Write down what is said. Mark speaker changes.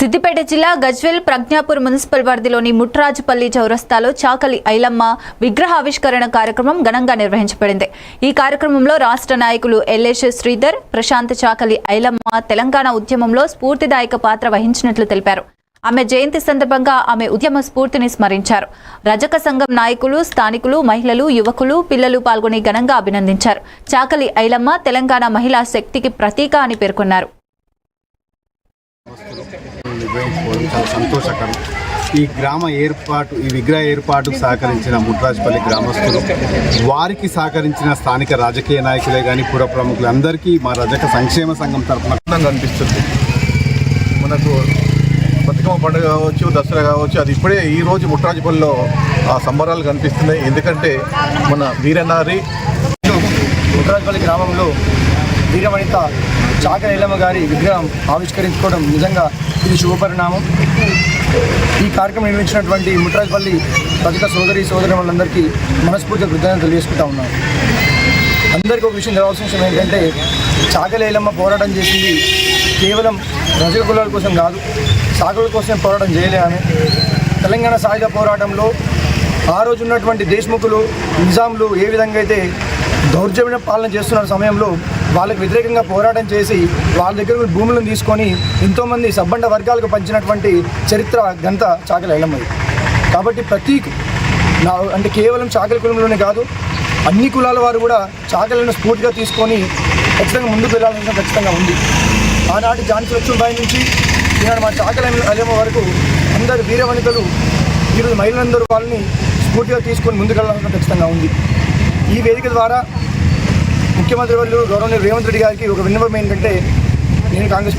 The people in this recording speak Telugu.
Speaker 1: సిద్దిపేట జిల్లా గజ్వెల్ ప్రజ్ఞాపూర్ మున్సిపల్ పరిధిలోని ముట్రాజుపల్లి చౌరస్తాలో చాకలి ఐలమ్మ విగ్రహ ఆవిష్కరణ కార్యక్రమం ఘనంగా నిర్వహించబడింది. ఈ కార్యక్రమంలో రాష్ట్ర నాయకులు ఎల్ఎస్ శ్రీధర్ ప్రశాంత్ చాకలి ఐలమ్మ తెలంగాణ ఉద్యమంలో స్ఫూర్తిదాయక పాత్ర వహించినట్లు తెలిపారు. ఆమె జయంతి సందర్భంగా ఆమె ఉద్యమ స్ఫూర్తిని స్మరించారు. రజక సంఘం నాయకులు స్థానికులు మహిళలు యువకులు పిల్లలు పాల్గొని ఘనంగా అభినందించారు. చాకలి ఐలమ్మ తెలంగాణ మహిళా శక్తికి ప్రతీక అని పేర్కొన్నారు.
Speaker 2: నిర్వహించుకోవడం చాలా సంతోషకరం. ఈ గ్రామ ఏర్పాటు ఈ విగ్రహ ఏర్పాటుకు సహకరించిన ముట్రాజపల్లి గ్రామస్తులు వారికి సహకరించిన స్థానిక రాజకీయ నాయకులే కానీ పుర ప్రముఖులందరికీ మా రజక సంక్షేమ సంఘం తరఫున
Speaker 3: ఆనందంగా అనిపిస్తుంది. మనకు బతుకమ్మ పండుగ కావచ్చు దసరా కావచ్చు అది ఇప్పుడే ఈ రోజు ముట్రాజుపల్లిలో ఆ సంబరాలు కనిపిస్తున్నాయి. ఎందుకంటే మన వీరనారి
Speaker 4: ఉత్తరాజపల్లి గ్రామంలో వీరవనిత చాక గారి విగ్రహం ఆవిష్కరించుకోవడం నిజంగా ఇది శుభపరిణామం. ఈ కార్యక్రమం నిర్వహించినటువంటి ముట్రాజపల్లి రజక సోదరి సోదరి వాళ్ళందరికీ మనస్ఫూర్తిగా కృతజ్ఞతలు తెలియజేసుకుంటా ఉన్నాను. అందరికీ ఒక విషయం తెలవాల్సిన విషయం ఏంటంటే చాకలేలమ్మ పోరాటం చేసింది కేవలం రజక కులాల కోసం కాదు సాగుల కోసం పోరాటం చేయలే ఆమె. తెలంగాణ సాయుధ పోరాటంలో ఆ రోజు ఉన్నటువంటి దేశ్ముఖులు నిజాంలు ఏ విధంగా అయితే దౌర్జన్య పాలన చేస్తున్న సమయంలో వాళ్ళకి వ్యతిరేకంగా పోరాటం చేసి వాళ్ళ దగ్గర భూములను తీసుకొని ఎంతోమంది సబ్బండ వర్గాలకు పంచినటువంటి చరిత్ర గంత చాకలి ఎల్లమ్మది కాబట్టి ప్రతి నా అంటే కేవలం చాకలి కులంలోనే కాదు అన్ని కులాల వారు కూడా చాకలను స్ఫూర్తిగా తీసుకొని ఖచ్చితంగా ముందుకు వెళ్ళాలని ఖచ్చితంగా ఉంది. ఆనాటి ఝాన్సీ లక్ష్మీబాయి నుంచి ఈనాడు మా చాకల అలేమ వరకు అందరు వీరవనితలు ఈరోజు మహిళలందరూ వాళ్ళని స్ఫూర్తిగా తీసుకొని ముందుకు ఖచ్చితంగా ఉంది. ఈ వేదిక ద్వారా ముఖ్యమంత్రి వాళ్ళు గవర్నర్ రేవంత్ రెడ్డి గారికి ఒక విన్నపం ఏంటంటే నేను కాంగ్రెస్ పార్టీ